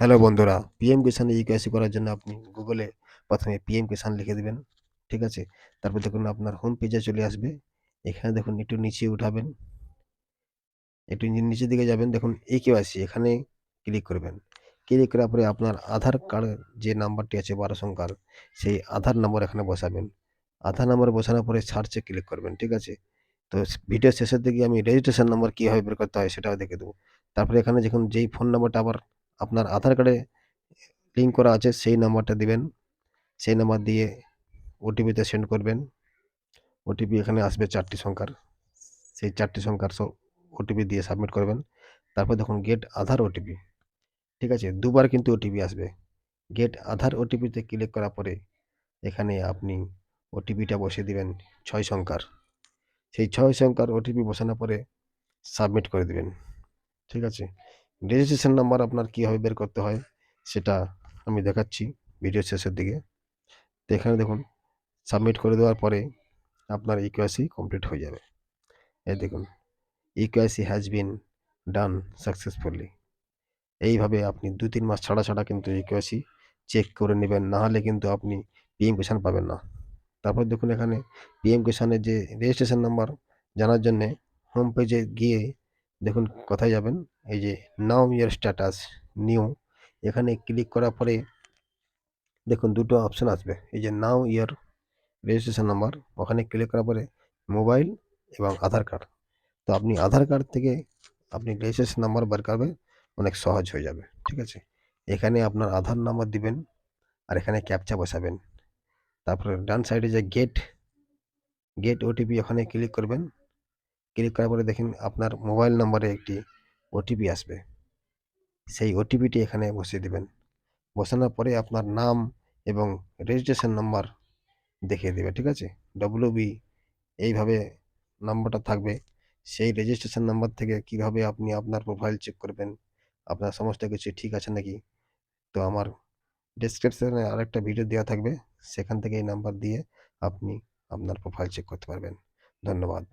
Hello বন্ধুরা। PM কিষানে eKYC করার জন্য আপনি গুগলে প্রথমে পিএম কিষান লিখে দেবেন, ঠিক আছে? তারপর দেখুন আপনার হোম পেজে চলে আসবে। এখানে দেখুন একটু নিচে উঠাবেন। একটু নিচের দিকে যাবেন, দেখুন এই কেওয়াইসি এখানে ক্লিক করবেন। ক্লিক করার পরে আপনার আধার কার্ড যে নাম্বারটি আছে বারো সংখ্যার, সেই আধার নম্বর এখানে বসাবেন। আধার নম্বর বসানোর পরে সার্চে ক্লিক করবেন, ঠিক আছে? তো ভিডিও শেষের দিকে আমি রেজিস্ট্রেশন নাম্বার কীভাবে বের করতে হয় সেটাও দেখে দেবো। তারপরে এখানে যখন যেই ফোন নাম্বারটা আবার আপনার আধার কার্ডে লিঙ্ক করা আছে, সেই নাম্বারটা দিবেন। সেই নাম্বার দিয়ে ওটিপিতে সেন্ড করবেন। ওটিপি এখানে আসবে চারটি সংখ্যার। সেই চারটি সংখ্যার সব ওটিপি দিয়ে সাবমিট করবেন। তারপর দেখুন গেট আধার ওটিপি ঠিক আছে? দুবার কিন্তু ওটিপি আসবে। গেট আধার ওটিপিতে ক্লিক করার পরে এখানে আপনি ওটিপিটা বসিয়ে দিবেন ছয় সংখ্যার। সেই ছয় সংখ্যার ওটিপি বসানোর পরে সাবমিট করে দিবেন। ঠিক আছে? রেজিস্ট্রেশন নাম্বার আপনার কীভাবে বের করতে হয়, সেটা আমি দেখাচ্ছি ভিডিও শেষের দিকে। তো এখানে দেখুন সাবমিট করে দেওয়ার পরে আপনার ইকুয়াসি কমপ্লিট হয়ে যাবে। এই দেখুন ইকুয়াসি হ্যাজ বিন ডান সাকসেসফুলি এইভাবে আপনি দু তিন মাস ছাড়া ছাড়া কিন্তু ইকুয়াসি চেক করে নেবেন, না হলে কিন্তু আপনি পিএম কিষান পাবেন না। তারপর দেখুন এখানে পিএম কিষানের যে রেজিস্ট্রেশন নাম্বার জানার জন্যে হোম পেজে গিয়ে দেখুন কোথায় যাবেন? এই যে নাও ইয়ার স্ট্যাটাস, নিউ। এখানে ক্লিক করার পরে দেখুন দুটো অপশান আসবে। এই যে নাও ইয়ার রেজিস্ট্রেশন নাম্বার, ওখানে ক্লিক করার পরে মোবাইল এবং আধার কার্ড। তো আপনি আধার কার্ড থেকে আপনি রেজিস্ট্রেশন নাম্বার বের করবে, অনেক সহজ হয়ে যাবে, ঠিক আছে? এখানে আপনার আধার নাম্বার দিবেন আর এখানে ক্যাপচা বসাবেন। তারপরে ডান সাইডে যে গেট গেট ওটিপি ওখানে ক্লিক করবেন। ক্লিক করার পরে দেখেন আপনার মোবাইল নম্বরে একটি ওটিপি আসবে। সেই ওটিপিটি এখানে বসিয়ে দেবেন। বসানোর পরে আপনার নাম এবং রেজিস্ট্রেশন নাম্বার দেখিয়ে দেবে, ঠিক আছে? ডব্লিউ বি এইভাবে নাম্বারটা থাকবে। সেই রেজিস্ট্রেশন নাম্বার থেকে কীভাবে আপনি আপনার প্রোফাইল চেক করবেন, আপনার সমস্ত কিছু ঠিক আছে নাকি? তো আমার ডেসক্রিপশনে আরেকটা ভিডিও দেওয়া থাকবে। সেখান থেকে এই নাম্বার দিয়ে আপনি আপনার প্রোফাইল চেক করতে পারবেন। ধন্যবাদ।